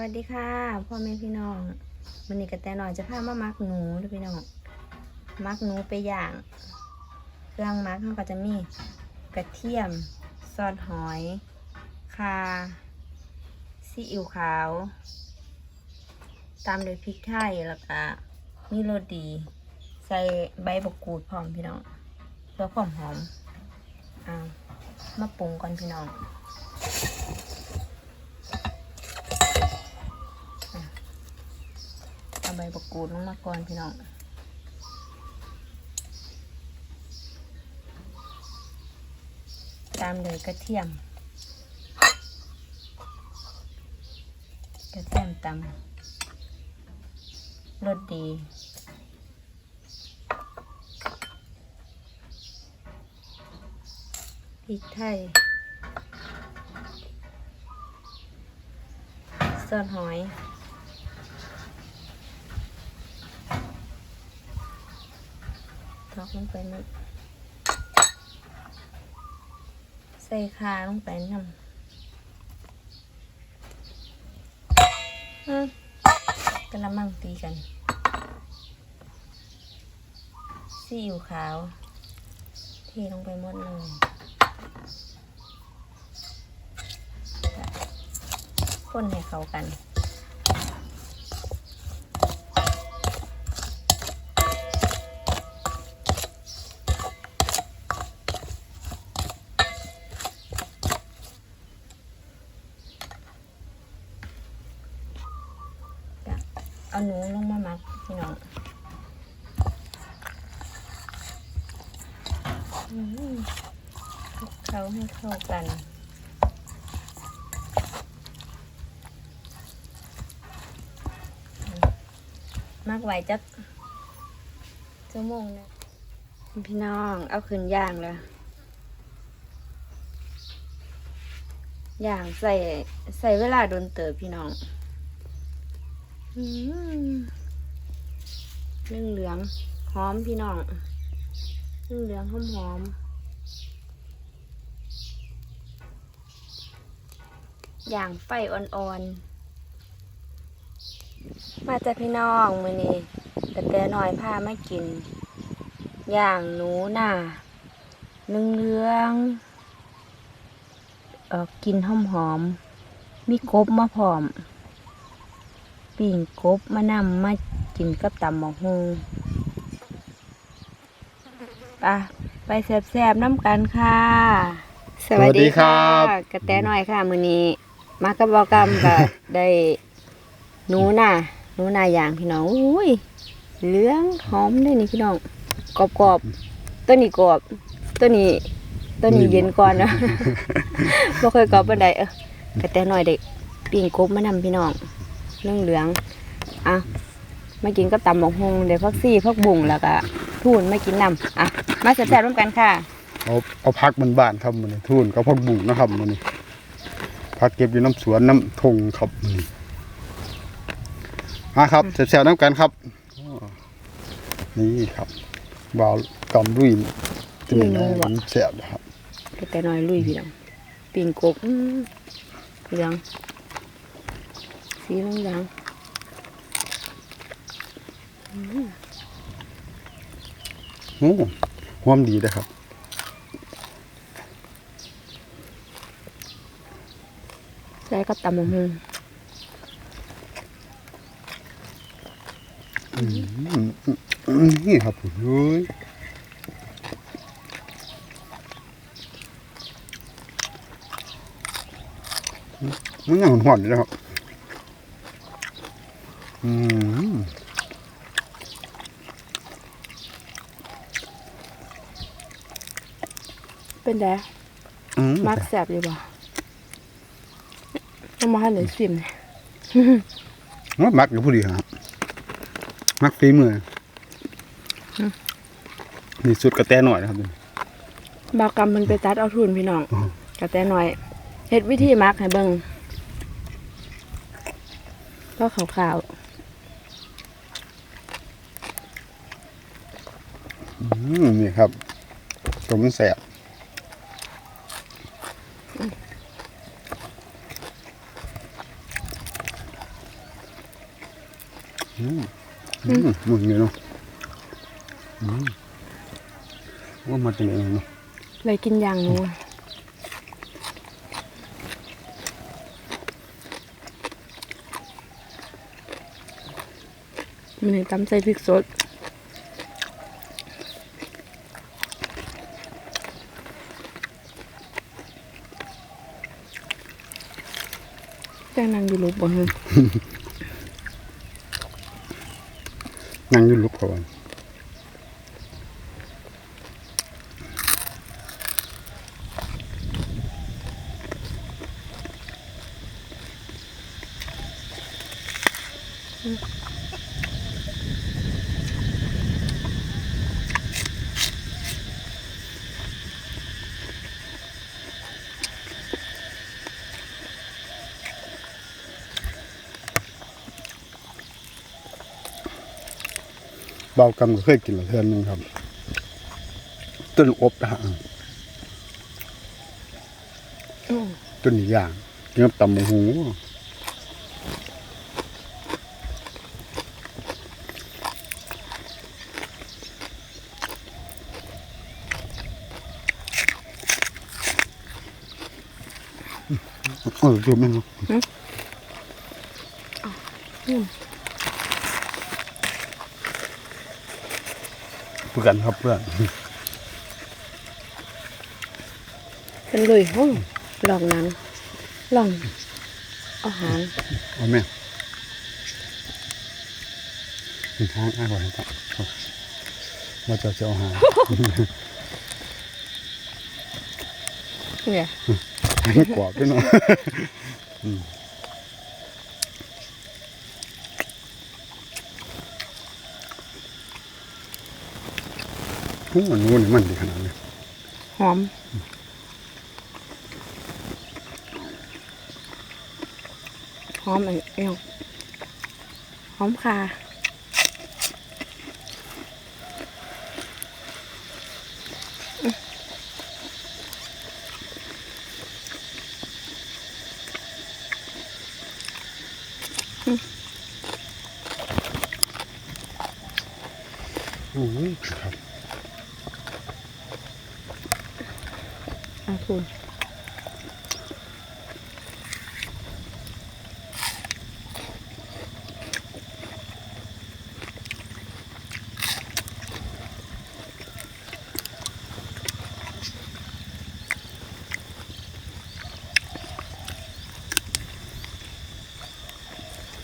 วัสดีค่ะพ่อแม่พี่น้องวันนี้กระแตหน่อยจะพามามักหนูด้วยพี่น้องมักหนูไปอย่าง เครื่องมักมันก็จะมีกระเทียมซอสหอยคาซีอิ๊วขาวตามด้วยพริกไทยแล้วก็มีโรสดีใส่ใบบกกูดพร้อมพี่น้องเพื่อความหอมเอามาปรุงก่อนพี่น้อง เอา ใบบักกูดลงมาก่อนพี่น้องตามเลยกระเทียม กระเทียมตำรสดีพริกไทยซอสหอย ทอกลงไปนิดใส่คาลงไปนำอืกระมังตีกันซีอิ๊วขาว เทลงไปหมดเลยคนให้เข้ากัน หนูลงมามักพี่น้องคลุกเขาให้เข้ากันมักไหวจักชั่วโมงนะพี่น้องเอาขึ้นย่างแล้วย่างใส่ใส่เวลาโดนเติบพี่น้อง อืม เหลืองเหลืองหอมพี่น้องเหลืองเหลืองหอมหอมอย่างไฟอ่อนๆ มาจากพี่น้องมือนี้แต่แต่น้อยพาไมากิน อย่างหนูหน่าเหลืองเหลืองเออกินหอมหอม มีกบมาพร้อม ปิ่งกบมานำมา กินกับตำหมกฮุงไปไปแซบๆน้ำกันค่ะ สวัสดีครับ กระแตหน่อยค่ะมือนี้มากับบอกรรมก็ ได้หนูน่ะหนูน่ะอย่างพี่น้องอุ้ยเหลืองหอมเลยนี่พี่น้องกรอบๆตัวนี้กรอบตัวนี้ตัวนี้เย็นก่อนนะ บ่เคยกรอบปานใดเออกระแตหน่อยเด็กปิ่งกบมานำพี่น้องเหลืองเหลืองๆอะ มากินกับตำหมกฮงเดี๋ยวพักซี่พักบุ่งแล้วก็ทูนมากินนำอะมาแซ่บๆร่วมกันค่ะเอาเอาพักมันบ้านๆครับมันนี้ทุนก็พักบุ่งนะครับมันนี้พักเก็บอยู่น้ำสวนน้ำทงครับมันนี้มาครับแซวๆน้ำกันครับอ้อนี่ครับบาวกำลุยจะมีน้องแซวนะครับแต่น้อยลุยพี่น้องปิ่งกบอื้อเหลืองสีเหลืองเหลือง โอ้หอมดีนะครับใส่กับตำหมกฮงอืมอืมนี่ครับผมเฮ้ยมันยังหอนๆอยู่นะครับ อืม เป็นแดอืมมักแซ่บอยู่บ่ต้องมาให้หน่อยสิมว่ามักอยู่พอดีครับมักฝีมืออนี่สุดกระแตหน่อยนะครับบาวกรรมมันไปตัดเอาทุนพี่น้องอ๋อกระแต่น้อยเฮ็ดวิธีมักให้เบิ่งก็ขาวอืมนี่ครับสมแสบ อืมอื มมึงเนี่ยเนาะอืมว่ามาจากไหนเนาะเลยกินอย่างหนูมันตำใส่พริกสดแจ้งนางอยู่รูปบ่ฮะ นั่งอยืนลุกก่อน เบากำก็เคยกินละเทือนหนึงครับต้นอบนะฮะอืมต้นนี้ย่างกินกับตำหมูหูเออดูแม่งเนาะอืม เพื่อนครับเพื่อนเป็นลุยห้องลองนั้นลองเอาหางเอาแม่มันท้องอ้ายกว่าครับว่าจะจะเอาหาเนี่ยให้กรอบด้วยเนาะ โอ้มันงูนี่มันดีขนาดนี้หอมหอมอะไรเอวหอมคาอืมโอ้ยครับ เอาคุณ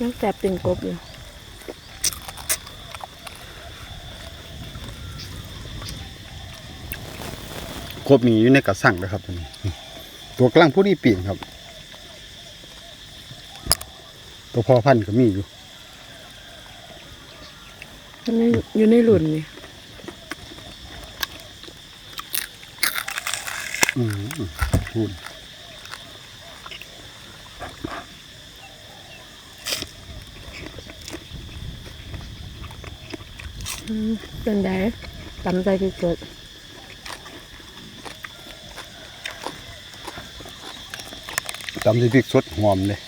ยังแสบตึงกบอยู่ ครบนี้อยู่ในกระสังนะครับตัวนี้ตัวกลางผู้ดีปีนครับ ตัวพอพันธุ์ก็มีอยู่อยู่ในอยู่ในหลุนนี่อืมพูดอืมเป็นไดตำใจที่สุด ตำที่พริกสดหอมเลย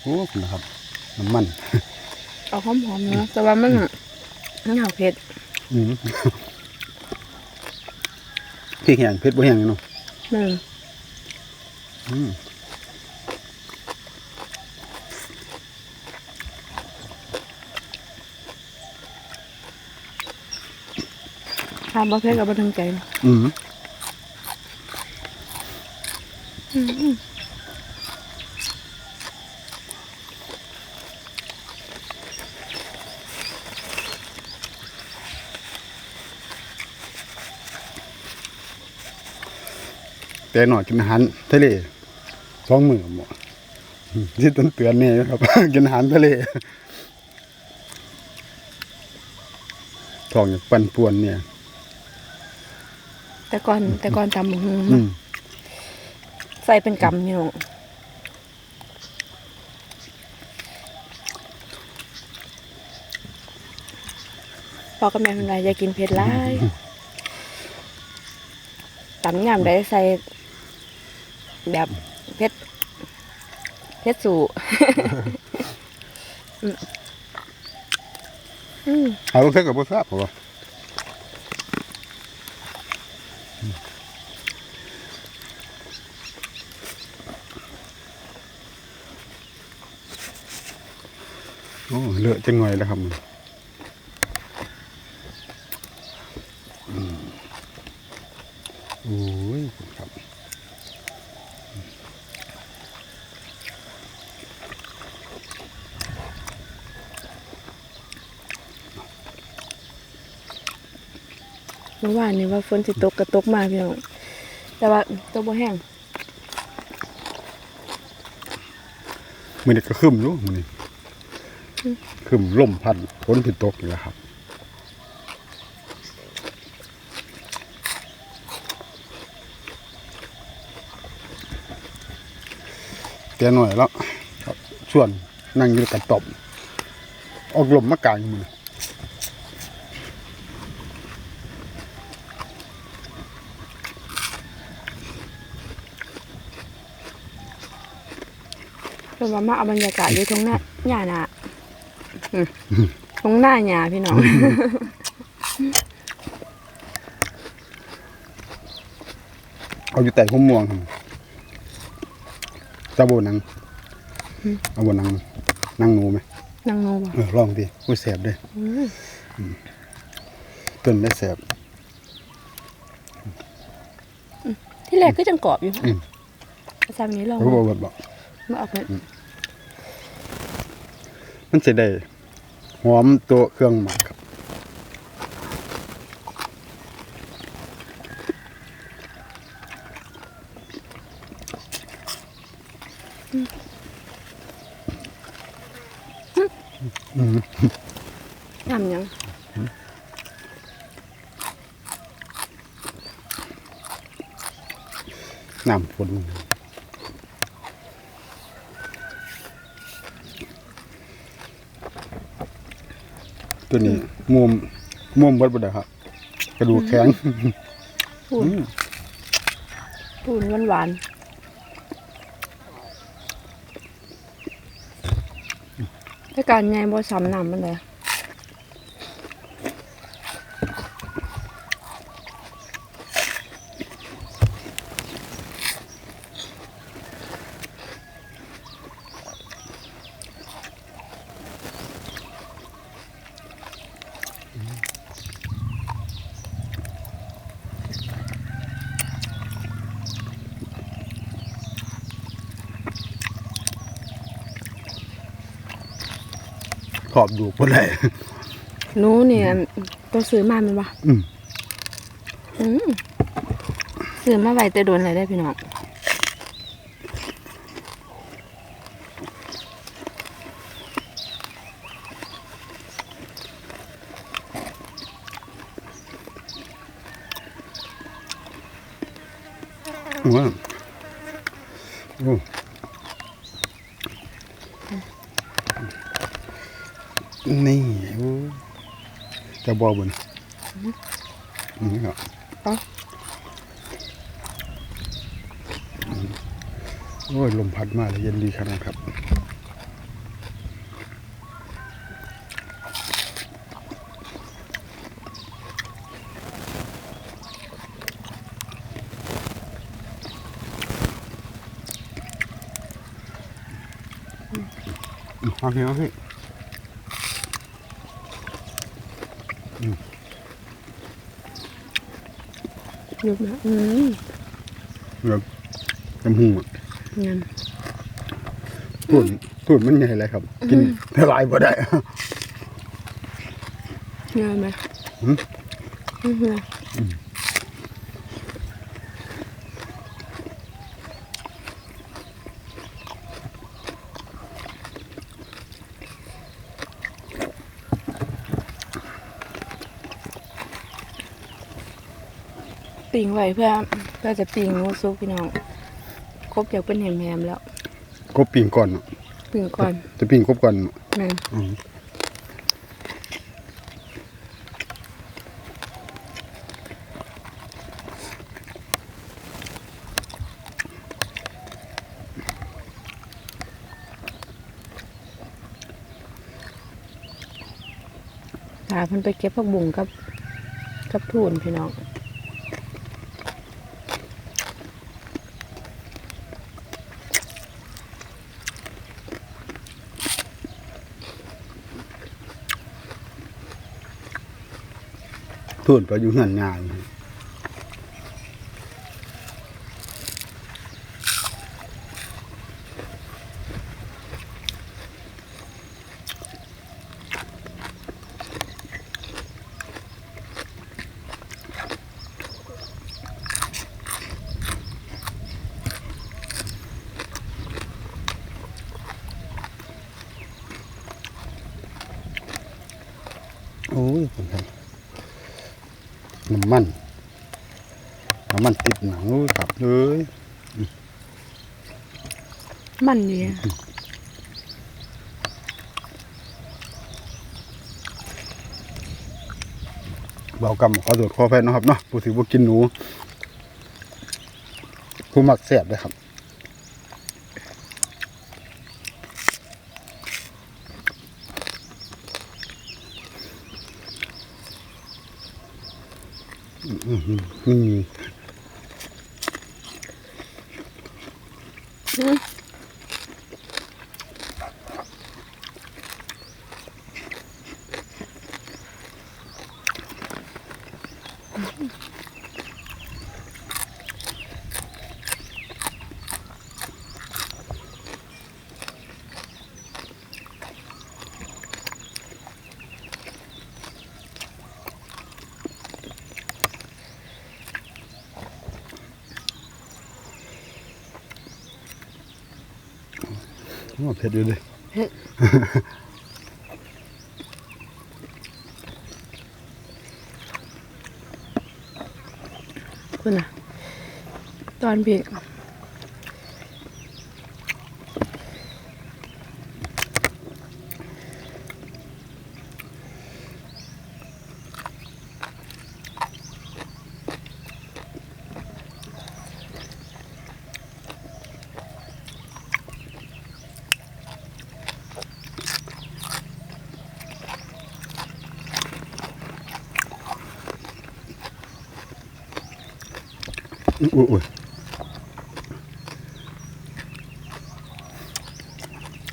โอ้คุณนะครับน้ำมันเอาหอมๆเนาะแต่ว่ามันมันหาเผ็ดอืมพริกแห้งเผ็ดบ่แห้งเนาะหนึ่งอืมทานบ่เผ็ดกับบ่ถึงใจนะอืม อืม แต่หน่อยกินอาหารทะเลสองมือหมดที่ต้นเตือนเนี่ยครับกินอาหารทะเลท้องอย่างปั่นป่วนเนี่ย แต่ก่อนแต่ก่อนตำบักหุ่งอืเนาะม ใส่เป็นกำพี่น้องพอกับแม่เป็นไรจะกินเผ็ดหลายตำยำได้ใส่แบบเผ็ดเผ็ดสูอืมเอาลูกเท่ากับบ่ทราบเพราะว่าโอ้ เลอะจังหน่อยแล้วครับอืมโอ้ยครับเมื่อวานนี้ว่าฝนสิตกกระตกมาพี่น้องแต่ว่าตกบ่แห้งมันนี่ก็ขึ้นอยู่มันนี่ ขึ้นลมพัดฝนผิดตกนี่แหละครับเตียหน่อยแล้วครับส่วนนั่งอยู่กันตบออกลมมากลางมือเพิ่นว่ามาเอาบรรยากาศอยู่ตรงหน้าหญ้าน่ะ ตรงหน้าหญ้าพี่น้องเอาอยู่แต่ข้มม่วงครับจะโบนังเอาโบนังนั่งหนูไหมนางโนบ่เออลองดิอุ้ยแสบเด้อืมเกินได้แสบที่แรกก็จังกรอบอยู่อืมซ้ำนี้ลองเขาบอกว่าบอกมาเอาไปมันจะได้ หอมตัวเครื่องหมักครับทำยังน้ำฝน ตัวนี้มุมมุมเบิดบ่ได้ครับ กระดูกแข็งพูนพูนหวานหวานๆแต่การใหญ่บ่ซ้ำน้ำมันเลย ขอบดูบ่ได้หนูเนี่ยตัวซื้อมาแมันบ่อืมอืมซื้อมาไว้แต่โดนอะไรได้พี่น้องว้าวโอ้นี่โอ้ จะบอบนนี่ครับเอ้าโอ้ยลมพัดมาเลยเย็นดีขนาดครับโอเคโอเค ยุบนะอืมแบบจำหูอะงามตุ่นตุ่นมันใหญ่เลยครับ กินละลายบ่ได้งามไหมหืมอือ ปิงไว้เพื่อเพื่อจะปิงงูซุกพี่น้องครบอยากเป็นแหมๆแล้วกบปิ่งก่อนเนอะปิงก่อนจะปิ่งกบก่อนเนอะแม่นอืมพาเพิ่นไปเก็บผักบุ้งกับกับทูนพี่น้อง ทุนไปอยู่เฮือนงาน โอ้ยคนไทยน้ำ มันน้ำมันติดหนังโอ้ยครับเลยมันดีเบากำขอตรวจขอแพทย์นาะครับเนาะผู้ถือว่ากินหนู ผู้มักแสบเลยครับ อืม เผ็ดอยู่ดิคุณอะ ตอนเบรก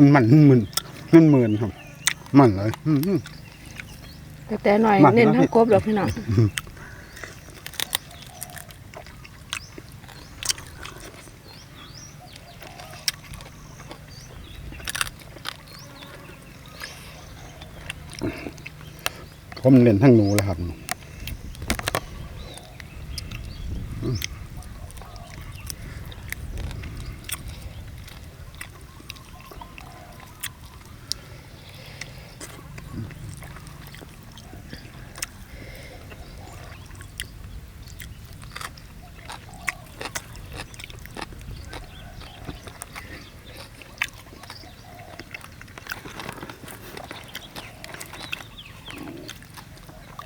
มันมันมึนมันเหมือนครับ มันเลยอืมอืมแต่แต่หน่อยมักเน้นเนอะทั้งกบแล้วพี่น้องผมเล่นทั้งหนูเลยครับ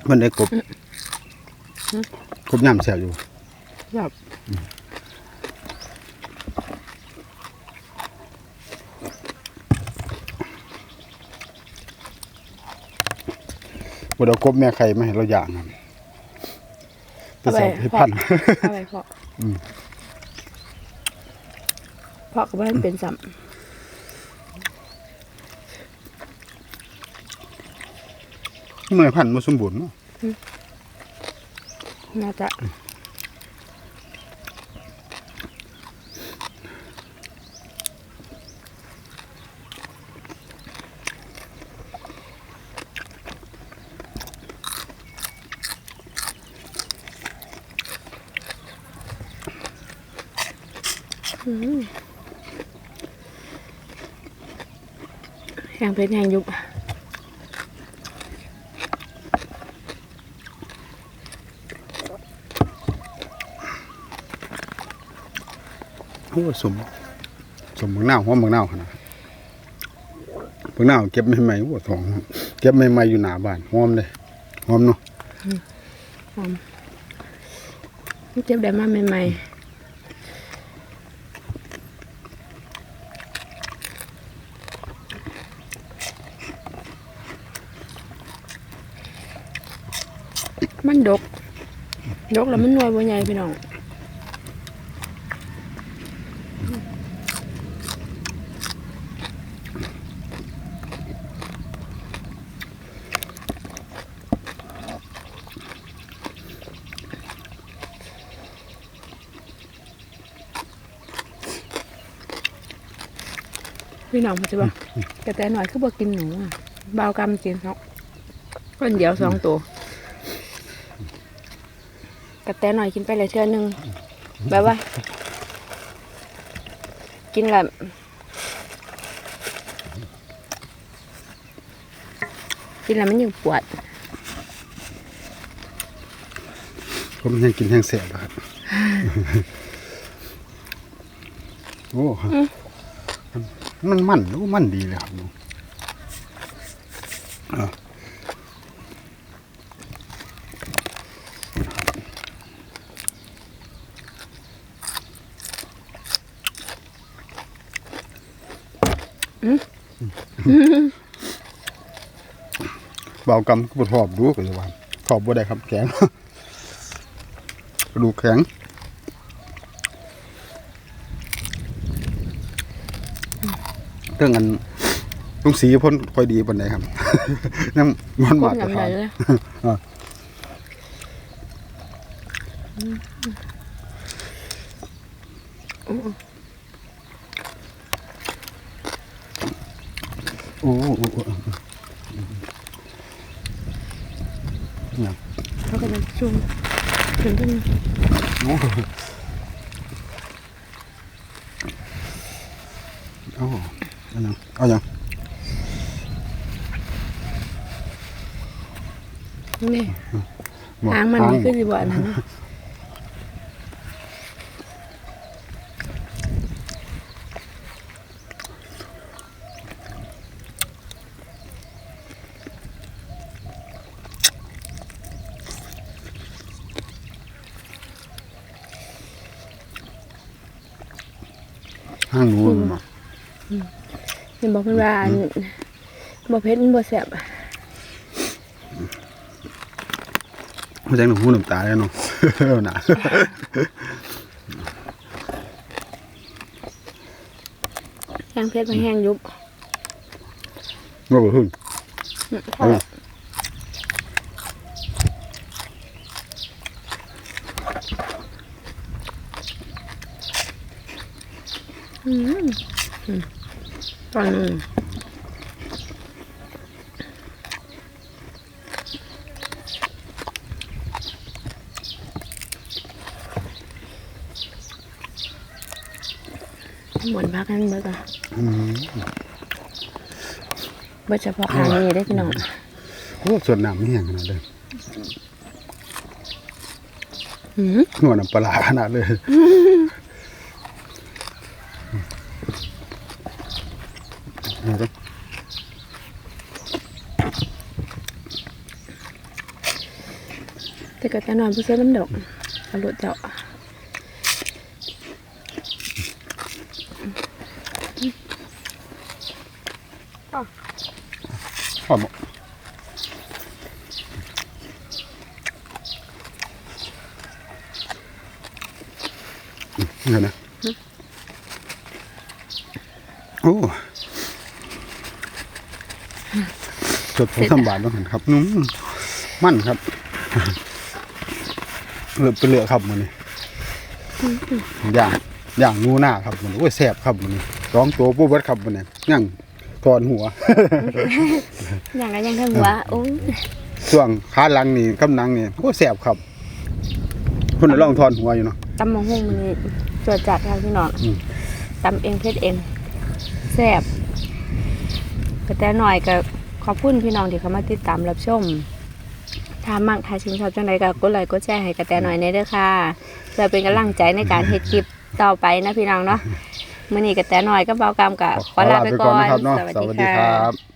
มันได้กบกบย่ำแสบอยู่แบบบ่ได้เอากบแม่ไข่มาให้เราอย่างครับแต่ใส่ให้พันเอาไปพ่ออมพ่อกับบ้านเป็นสัม เมื่อพันธุ์มาสมบูรณ์เนาะน่าจะแห้งเป็นแห้งยุบ สมสมเมืองนาวหอมเมืองนาวขนาดเมืองนาวเก็บใหม่ๆโอ้ทองเก็บใหม่ๆอยู่หน้าบ้านหอมเลยหอมเนาะหอมเจ็บได้มาใหม่มันดก ดกแล้วมันนวยบ่ใหญ่พี่น้อง พี่น้องมันจะบอกกระแตหน่อยคือบอกกินหนูอะเบากำกินเนาะคนเดียวสองตัวกระแตหน่อยกินไปเลยเทื่อนึงแบบว่า กินแบบกินแล้วมันยังปวด ผมยังกินแห้งแสบแล้วครับ โอ้ มันมันโอ้มันดีเลยครับน้องเบากำก็บ่ทอบดูก็จะว่าทอบบ่ได้ครับแข็งกระดูกแข็ง เรื่องอันลุงสีพ่นค่อยดีปานใดครับน้ำมันก้มามดน้ำคลารัยบเลยโอ้โอ้โอ้โอ้เนี่ยเขาก็จะชุ่มถึงขึ้น โอ้โอ้ เอายังเอายังนี่บอกหางมันนี่คือสิบวันนะห้างหนูมันบอก เห็นบอกเพื่อนว่าอันบ่เพชรมันบ่แสบอะเขาแจ้งหนูหูน้ำตาแล้วเนาะเอาหนาแห้งเพชรมันแห้งยุบว่าบ่หึ่ง อืมพอเอาแล้วอืมอืม ตอนนึงหมุนพักกันเบิกอะอืมเบิกเฉพาะครั้งนี้ได้อพี่น้องโอ้ส่วนน้ำนี่อย่างขนาดเลยอืมหัวน้ำปลาร้าขนาดเลยเอาเด้อ แต่ ก็จะนอนผู้เสื้อน้ำดอกเอารถเจาะพอหมดอืมเดี๋ยวนะโอ้จดผมสำบาทแล้วกันครับนุ่มมันครับ เหลือไปเหลือครับมันนี่ย่างย่างนูหน้าครับมันโอ้ยแซ่บครับมันนี่สองตัวปุ๊บเบิดครับมันนี่ย่างถอนหัว อย่างไรยังทั้งหัวโอ้ยช่วงขาหลังนี่กำลังนี่โอ้แสบครับคนน่ะลองทอนหัวอยู่เนาะตำมะฮุ่งมันนี่ตรวจจัดค่ะพี่น้องอืมตำเองเพชรเองแซ่บก็แต่หน่อยก็ขอบคุณพี่น้องที่เข้ามาติดตามรับชม ถ้ามักถ้าชื่นชอบจังใดก็กดไลค์กดแชร์ให้กระแตหน่อยในเด้อค่ะ เพื่อเป็นกำลังใจในการเฮ็ดคลิปต่อไปนะพี่น้องเนาะมื้อนี้กระแตหน่อยก็เบากรรมกับขอลาไปก่อนนะครับเนาะสวัสสดีวัสดีค่ะครับ